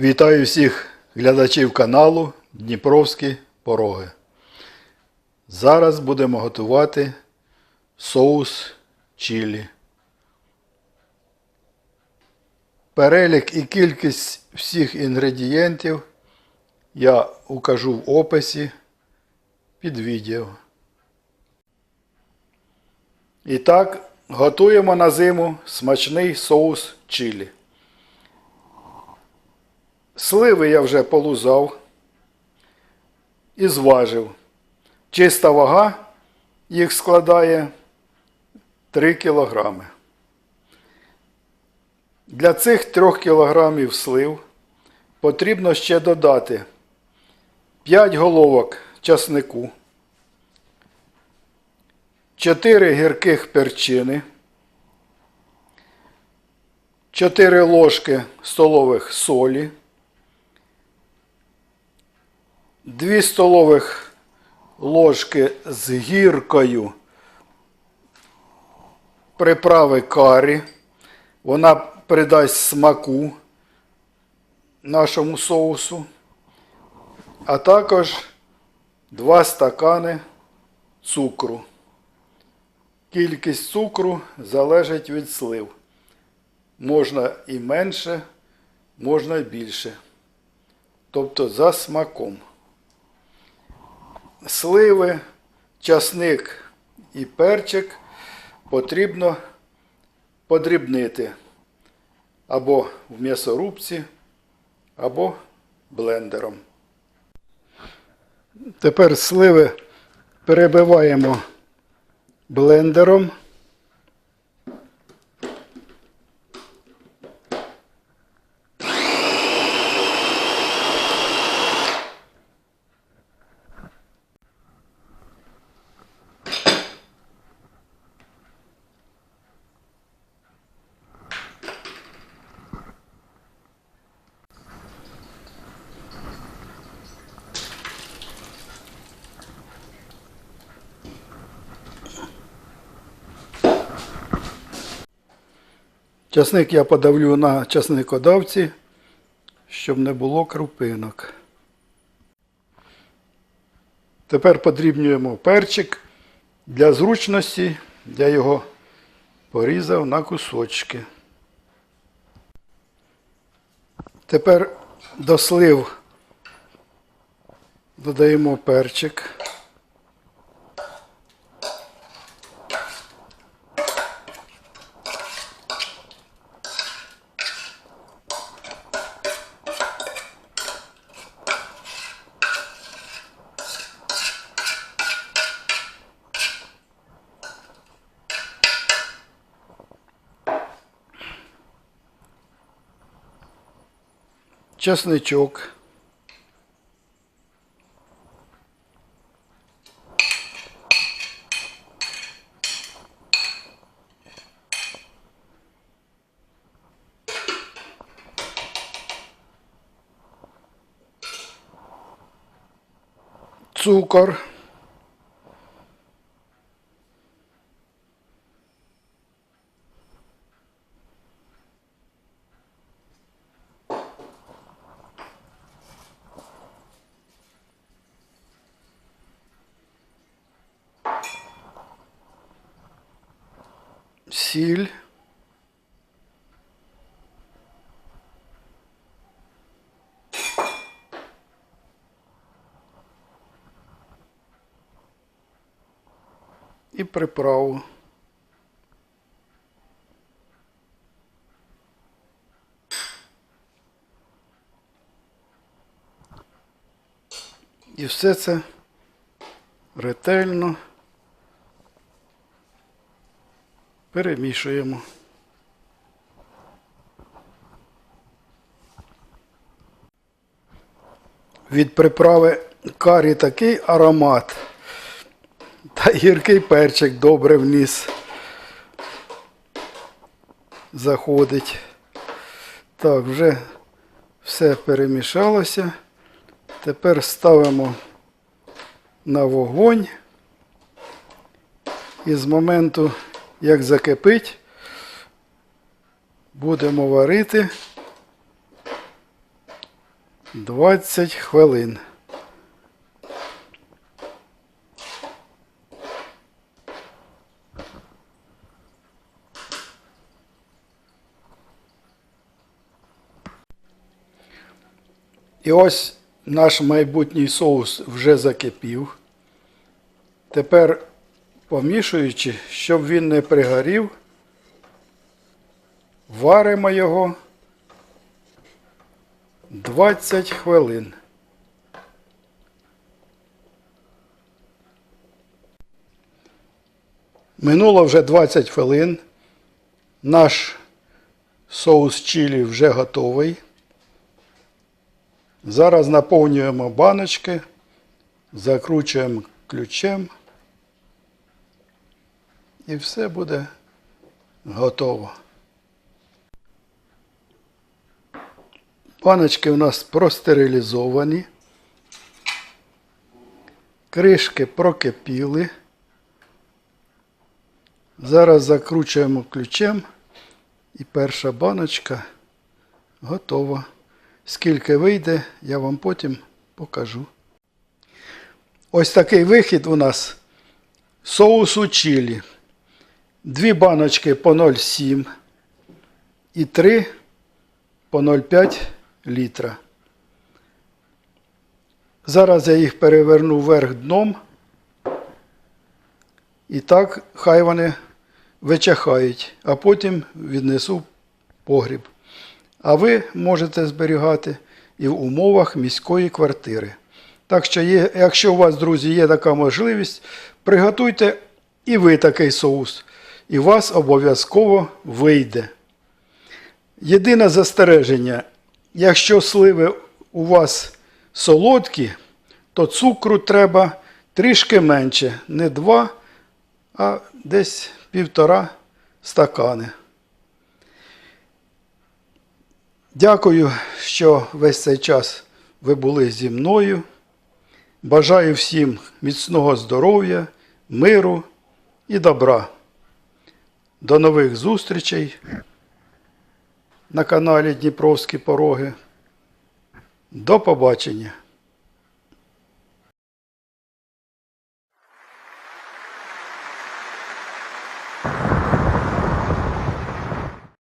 Вітаю всіх глядачів каналу Дніпровські пороги. Зараз будемо готувати соус чилі. Перелік і кількість всіх інгредієнтів я укажу в описі під відео. І так, готуємо на зиму смачний соус чилі. Сливи я вже полузав і зважив. Чиста вага їх складає 3 кілограми. Для цих 3 кілограмів слив потрібно ще додати 5 головок часнику, 4 гірких перчини, 4 ложки столових солі, 2 столових ложки з гіркою приправи карі. Вона придасть смаку нашому соусу. А також 2 стакани цукру. Кількість цукру залежить від слив. Можна і менше, можна і більше. Тобто за смаком. Сливи, часник і перчик потрібно подрібнити або в м'ясорубці, або блендером. Тепер сливи перебиваємо блендером. Часник я подавлю на часникодавці, щоб не було крупинок. Тепер подрібнюємо перчик для зручності, я його порізав на кусочки. Тепер до слив додаємо перчик. Чесничок. Цукор. Сіль. І приправу. І все це ретельно. Перемішуємо. Від приправи карі такий аромат. Та гіркий перчик добре вніс. Заходить. Так, вже все перемішалося. Тепер ставимо на вогонь. І з моменту як закипить, будемо варити 20 хвилин. І ось наш майбутній соус вже закипів. Тепер помішуючи, щоб він не пригорів, варимо його 20 хвилин. Минуло вже 20 хвилин. Наш соус чилі вже готовий. Зараз наповнюємо баночки, закручуємо ключем. І все буде готово. Баночки у нас простерилізовані. Кришки прокипіли. Зараз закручуємо ключем і перша баночка готова. Скільки вийде, я вам потім покажу. Ось такий вихід у нас соусу чилі. Дві баночки по 0,7 і три по 0,5 літра. Зараз я їх переверну вверх дном. І так хай вони вичахають, а потім віднесу погріб. А ви можете зберігати і в умовах міської квартири. Так що, є, якщо у вас, друзі, є така можливість, приготуйте і ви такий соус. І у вас обов'язково вийде. Єдине застереження, якщо сливи у вас солодкі, то цукру треба трішки менше, не 2, а десь півтора стакани. Дякую, що весь цей час ви були зі мною. Бажаю всім міцного здоров'я, миру і добра. До нових зустрічей на каналі Дніпровські Пороги. До побачення!